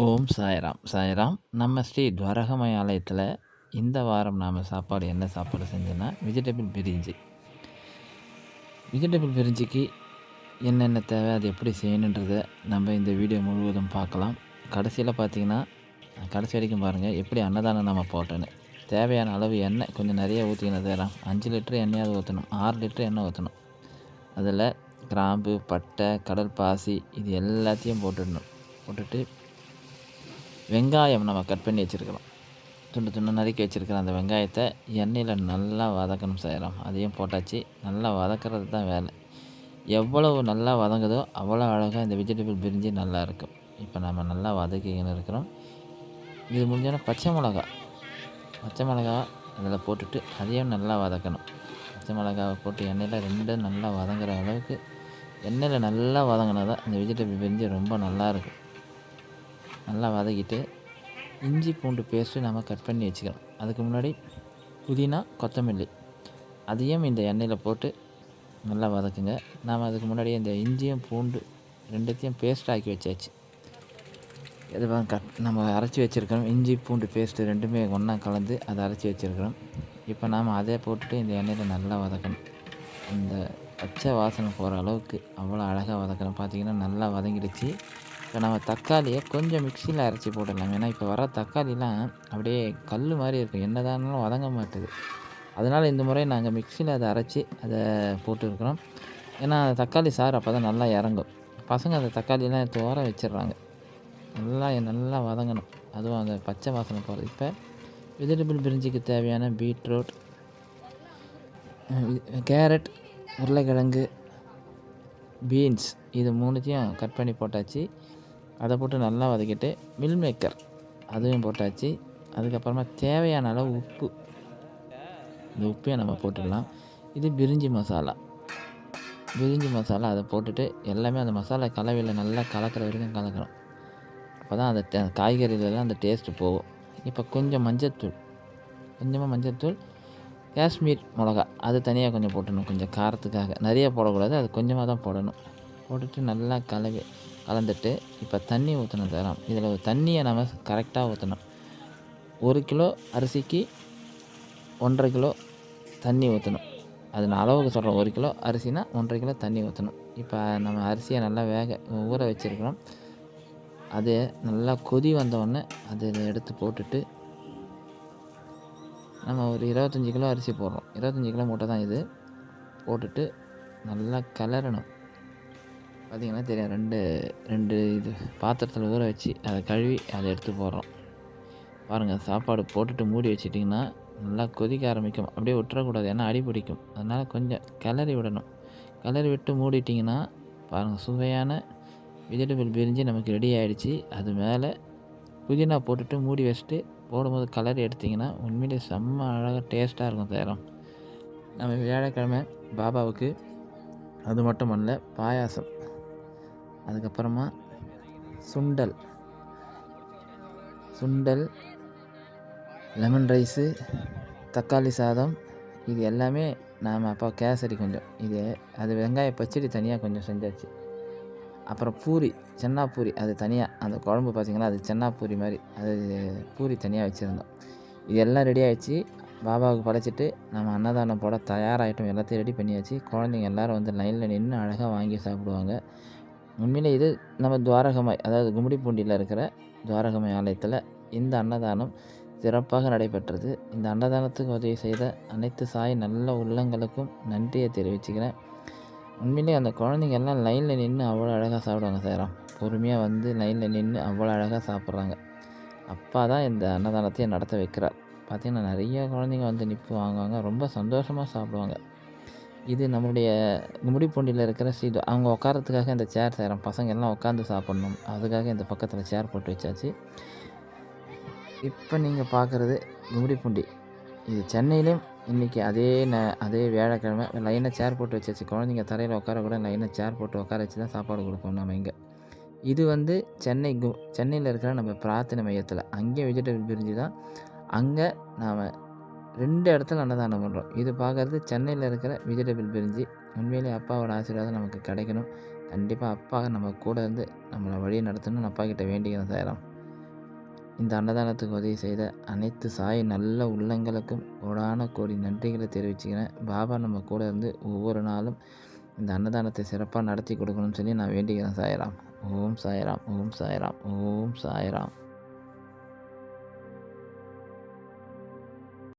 ஓம் சாய்ராம். சாய்ராம் நம்ம ஸ்ரீ துவரகமய ஆலயத்தில் இந்த வாரம் நாம் சாப்பாடு என்ன சாப்பாடு செஞ்சோன்னா வெஜிடபிள் பிரிஞ்சி. வெஜிடபிள் பிரிஞ்சிக்கு என்னென்ன தேவை அது எப்படி செய்யணுன்றதை நம்ம இந்த வீடியோ முழுவதும் பார்க்கலாம். கடைசியில் பார்த்தீங்கன்னா கடைசி வரைக்கும் பாருங்கள் எப்படி அன்னதானம் நம்ம போட்டோன்னு. தேவையான அளவு எண்ணெய் கொஞ்சம் நிறைய ஊற்றிக்கணும் தேரம் அஞ்சு லிட்டர் எண்ணெயாவது ஊற்றணும் ஆறு லிட்டர் எண்ணெய் ஊற்றணும் அதில் கிராம்பு பட்டை கடல் பாசி இது எல்லாத்தையும் போட்டுடணும். போட்டுட்டு வெங்காயம் நம்ம கட் பண்ணி வச்சுருக்கிறோம் துண்டு துண்டு நறுக்கி வச்சுருக்கிற அந்த வெங்காயத்தை எண்ணெயில் நல்லா வதக்கணும் செய்கிறோம் அதையும் போட்டாச்சு. நல்லா வதக்கிறது தான் வேலை. எவ்வளவு நல்லா வதங்குதோ அவ்வளோ அழகாக இந்த வெஜிடபிள் பிரிஞ்சு நல்லா இருக்கும். இப்போ நம்ம நல்லா வதக்கிக்கின்னு இருக்கிறோம். இது முடிஞ்சோன்னா பச்சை மிளகா. பச்சை மிளகா அதில் போட்டுட்டு அதையும் நல்லா வதக்கணும். பச்சை மிளகாவை போட்டு எண்ணெயில் ரெண்டும் நல்லா வதங்குற அளவுக்கு எண்ணெயில் நல்லா வதங்கினா தான் இந்த வெஜிடபிள் பிரிஞ்சு ரொம்ப நல்லாயிருக்கும் நல்லா வதக்கிட்டு இஞ்சி பூண்டு பேஸ்ட்டு நம்ம கட் பண்ணி வச்சுக்கலாம். அதுக்கு முன்னாடி புதினா கொத்தமல்லி அதையும் இந்த எண்ணெயில் போட்டு நல்லா வதக்குங்க. நாம் அதுக்கு முன்னாடி இந்த இஞ்சியும் பூண்டு ரெண்டுத்தையும் பேஸ்ட் ஆக்கி வச்சாச்சு. இது கட் நம்ம அரைச்சி வச்சுருக்கிறோம். இஞ்சி பூண்டு பேஸ்ட்டு ரெண்டுமே ஒன்றா கலந்து அதை அரைச்சி வச்சுருக்கிறோம். இப்போ நாம் அதே போட்டுட்டு இந்த எண்ணெயில் நல்லா வதக்கணும். இந்த பச்சை வாசனை போகிற அளவுக்கு அவ்வளோ அழகாக வதக்கணும். பார்த்திங்கன்னா நல்லா வதங்கிடுச்சு. இப்போ நம்ம தக்காளியை கொஞ்சம் மிக்சியில் அரைச்சி போட்டுடலாம். ஏன்னா இப்போ வர தக்காளிலாம் அப்படியே கல் மாதிரி இருக்கும். என்ன தானாலும் வதங்க மாட்டுது. அதனால் இந்த முறை நாங்கள் மிக்சியில் அதை அரைச்சி அதை போட்டுருக்குறோம். ஏன்னா தக்காளி சாறு அப்போ தான் நல்லா இறங்கும். பசங்க அந்த தக்காளியெலாம் தோற வச்சிடுறாங்க. நல்லா நல்லா வதங்கணும். அதுவும் அந்த பச்சை வாசனை போகிறது இப்போ வெஜிடபிள் பிரிஞ்சிக்கு தேவையான பீட்ரூட் கேரட் உருளைக்கிழங்கு பீன்ஸ் இது மூணுத்தையும் கட் பண்ணி போட்டாச்சு. அதை போட்டு நல்லா வதக்கிட்டு மில் மேக்கர் அதுவும் போட்டாச்சு. அதுக்கப்புறமா தேவையான அளவு உப்பு. இந்த உப்பையும் நம்ம போட்டுடலாம். இது பிரிஞ்சி மசாலா. பிரிஞ்சி மசாலா அதை போட்டுட்டு எல்லாமே அந்த மசாலா கலவையில் நல்லா கலக்கிற வரைக்கும் கலக்கிறோம் அப்போ தான் அந்த காய்கறிகளெல்லாம் அந்த டேஸ்ட்டு போகும். இப்போ கொஞ்சம் மஞ்சத்தூள். கொஞ்சமாக மஞ்சத்தூள் காஷ்மீர் மிளகா. அது தனியாக கொஞ்சம் போட்டணும் கொஞ்சம் காரத்துக்காக. நிறைய போடக்கூடாது. அது கொஞ்சமாக தான் போடணும். போட்டுட்டு நல்லா கலவி கலந்துட்டு இப்போ தண்ணி ஊற்றணும் தரோம். இதில் தண்ணியை நம்ம கரெக்டாக ஊற்றணும் ஒரு கிலோ அரிசிக்கு ஒன்றரை கிலோ தண்ணி ஊற்றணும் அது நான் அளவுக்கு சொல்கிறேன் ஒரு கிலோ அரிசினா ஒன்றரை கிலோ தண்ணி ஊற்றணும் இப்போ நம்ம அரிசியை நல்லா வேக ஊற வச்சுருக்கிறோம். அது நல்லா கொதி வந்தவுடனே அதில் எடுத்து போட்டுட்டு நம்ம ஒரு இருபத்தஞ்சி கிலோ அரிசி போடுறோம். இருபத்தஞ்சி கிலோ மூட்டை தான் இது. போட்டுட்டு நல்லா கிளறணும். பார்த்திங்கன்னா தெரியும் ரெண்டு ரெண்டு இது பாத்திரத்தில் ஊற வச்சு அதை கழுவி அதை எடுத்து போடுறோம். பாருங்கள் சாப்பாடு போட்டுட்டு மூடி வச்சிட்டிங்கன்னா நல்லா கொதிக்க ஆரம்பிக்கும். அப்படியே விட்டுறக்கூடாது ஏன்னா அடி பிடிக்கும். அதனால் கொஞ்சம் கிளறி விடணும். கிளறி விட்டு மூடிட்டிங்கன்னா பாருங்கள் சுவையான வெஜிடபிள் பிரிஞ்சு நமக்கு ரெடி ஆகிடுச்சு அது மேலே புதினா போட்டுட்டு மூடி வச்சுட்டு போடும்போது கலர் எடுத்திங்கன்னா உண்மையிலே செம்ம அழகாக டேஸ்ட்டாக இருக்கும் சேரம் நம்ம வியாழக்கிழமை பாபாவுக்கு அது மட்டும் அல்ல பாயாசம். அதுக்கப்புறமா சுண்டல். சுண்டல் லெமன் ரைஸு தக்காளி சாதம் இது எல்லாமே நாம் அப்போ கேசரி கொஞ்சம். இது அது வெங்காய பச்சடி தனியாக கொஞ்சம் செஞ்சாச்சு. அப்புறம் பூரி சென்னா பூரி அது தனியாக அந்த குழம்பு பார்த்திங்கன்னா அது சென்னா பூரி மாதிரி. அது பூரி தனியாக வச்சுருந்தோம். இது எல்லாம் ரெடி ஆகிடுச்சு பாபாவுக்கு படைச்சிட்டு நம்ம அன்னதானம் போட தயாராகிட்டோம் எல்லாத்தையும் ரெடி பண்ணியாச்சு. குழந்தைங்க எல்லோரும் வந்து லைனில் நின்று அழகாக வாங்கி சாப்பிடுவாங்க. உண்மையில் இது நம்ம துவாரகமாய் அதாவது கும்மிடிப்பூண்டியில் இருக்கிற துவாரகமாய் ஆலயத்தில் இந்த அன்னதானம் சிறப்பாக நடைபெற்றது. இந்த அன்னதானத்துக்கு உதவி செய்த அனைத்து சாய் நல்ல உள்ளங்களுக்கும் நன்றியை தெரிவிச்சுக்கிறேன். உண்மையிலே அந்த குழந்தைங்க எல்லாம் லைனில் நின்று அவ்வளோ அழகாக சாப்பிடுவாங்க சேரம் பொறுமையாக வந்து லைனில் நின்று அவ்வளோ அழகாக சாப்பிட்றாங்க. அப்பா தான் இந்த அன்னதானத்தையே நடத்த வைக்கிறார். பார்த்திங்கன்னா நிறைய குழந்தைங்க வந்து நிற்பு வாங்குவாங்க. ரொம்ப சந்தோஷமாக சாப்பிடுவாங்க. இது நம்மளுடைய முடிப்பூண்டியில் இருக்கிற சீட் அவங்க உட்காரத்துக்காக இந்த சேர் செய்கிறோம் பசங்க எல்லாம் உட்காந்து சாப்பிட்ணும். அதுக்காக இந்த பக்கத்தில் சேர் போட்டு வச்சாச்சு. இப்போ நீங்கள் பார்க்குறது கும்மிடிப்பூண்டி இது சென்னையிலையும் இன்றைக்கி அதே ந அதே வியாழக்கிழமை லைனாக சேர் போட்டு வச்சாச்சு. குழந்தைங்க தரையில் உட்கார கூட லைனாக சேர் போட்டு உட்கார வச்சு தான் சாப்பாடு கொடுப்போம் நம்ம இங்கே. இது வந்து சென்னை கு சென்னையில் இருக்கிற நம்ம பிரார்த்தனை மையத்தில். அங்கேயும் வெஜிடபிள் பிரிஞ்சு தான் அங்கே நாம் ரெண்டு இடத்துல அன்னதானம் பண்ணுறோம் இது பார்க்குறது சென்னையில் இருக்கிற விஜிடபிள் பிரிஞ்சு உண்மையிலே அப்பாவோட ஆசீர்வாதம் நமக்கு கிடைக்கணும். கண்டிப்பாக அப்பா நம்ம கூட இருந்து நம்மளை வழி நடத்தணும்னு அப்பா கிட்ட வேண்டிக்கிறேன் சாயிரம். இந்த அன்னதானத்துக்கு உதவி செய்த அனைத்து சாய் நல்ல உள்ளங்களுக்கும் கோடான கோடி நன்றிகளை தெரிவிச்சுக்கிறேன். பாபா நம்ம கூட இருந்து ஒவ்வொரு நாளும் இந்த அன்னதானத்தை சிறப்பாக நடத்தி கொடுக்கணும்னு சொல்லி நான் வேண்டிக்கிறேன் சாயராம். ஓம் சாயராம் ஓம் சாயராம் ஓம் சாயராம்.